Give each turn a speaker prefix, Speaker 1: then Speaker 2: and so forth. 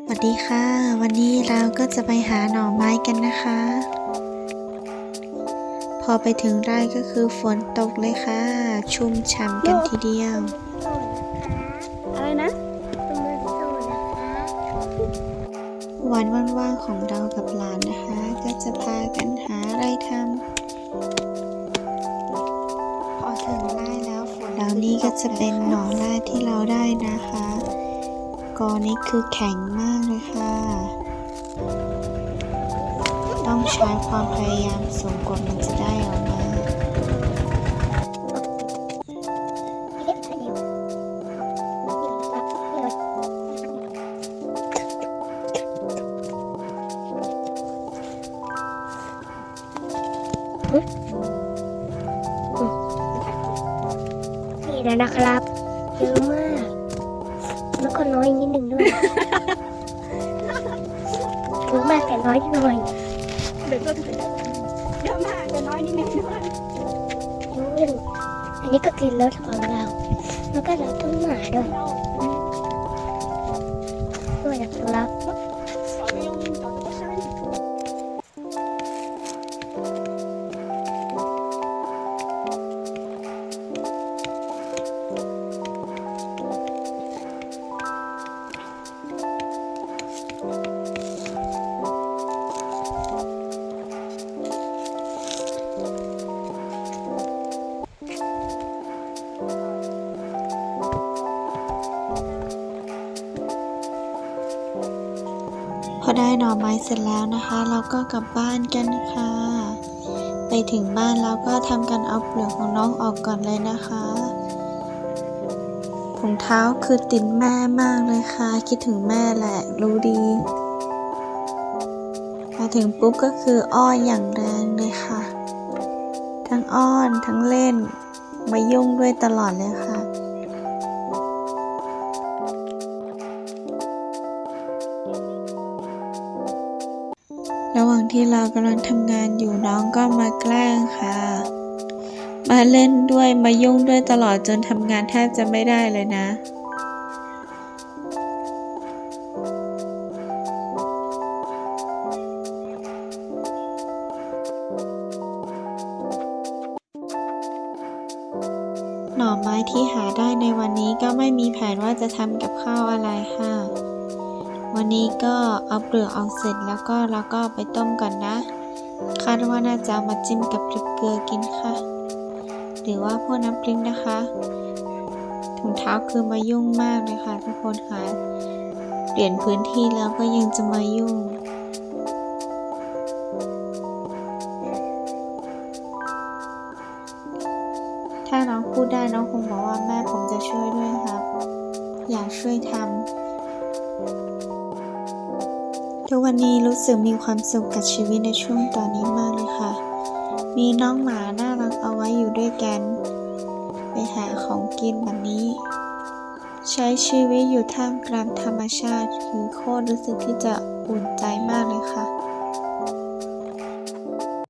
Speaker 1: สวัสดีค่ะ วันนี้เราก็จะไปหาหน่อไม้กันนะคะ พอไปถึงไร่ก็คือฝนตกเลยค่ะ ชุ่มฉ่ำกันทีเดียว
Speaker 2: อะไรนะ
Speaker 1: วันว่างๆของเรากับหลานนะคะ ก็จะพากันหาอะไรทำพอถึงไร่แล้วฝนแล้วนี่ก็จะเป็นหน่อ กอนี้คือแข็งมากเลยค่ะ ต้องใช้ความพยายามสูงกว่ามันจะได้ออกมา
Speaker 2: นี่แล้วนะครับเยอะมาก แล้วก็น้อยนิดหนึ่งด้วยเยอะมากแต่น้อยหน่อย
Speaker 3: เดี๋ยวก็ถึงเยอะมากแต่น้อยนิดนึงด้วย
Speaker 2: นิดหนึ่งอันนี้ก็คือรถของเรา แล้วก็เราต้นหมาด้วยด้วยนะครับ
Speaker 3: อได้
Speaker 1: หน่อไม้เสร็จแล้วนะคะ เราก็กลับบ้านกันค่ะ ไปถึงบ้านเราก็ทำการเอาเปลือกของน้องออกก่อนเลยนะคะถุงเท้าคือติดแม่มากเลยค่ะ คิดถึงแม่แหละรู้ดีมาถึงปุ๊บก็คืออ้อนอย่างแรงเลยค่ะ ทั้งอ้อนทั้งเล่นมายุ่งด้วยตลอดเลยค่ะ ระหว่างที่เรากำลังทำงานอยู่น้องก็มาแกล้งค่ะ มาเล่นด้วยมายุ่งด้วยตลอดจนทำงานแทบจะไม่ได้เลยนะหน่อไม้ที่หาได้ในวันนี้ก็ไม่มีแผนว่าจะทำกับข้าวอะไรค่ะ วันนี้ก็เอาเปลือกออกเสร็จแล้วก็เราก็ไปต้มก่อนนะ คาดว่าน่าจะามาจิ้มกับพริกเกลือกินค่ะ หรือว่าพวกน้ำพริกนะคะถุงเท้าคือมายุ่งมากเลยค่ะทุกคนค่ะ เปลี่ยนพื้นที่แล้วก็ยังจะมายุ่งถ้าน้องพูดได้น้องคงบอกว่าแม่ผมจะช่วยด้วยครับ อยากช่วยทำ ทุกวันนี้รู้สึกมีความสุขกับชีวิตในช่วงตอนนี้มากเลยค่ะ มีน้องหมาน่ารักเอาไว้อยู่ด้วยกัน ไปหาของกินแบบนี้ ใช้ชีวิตอยู่ท่ามกลางธรรมชาติ คือโคตรรู้สึกที่จะอุ่นใจมากเลยค่ะ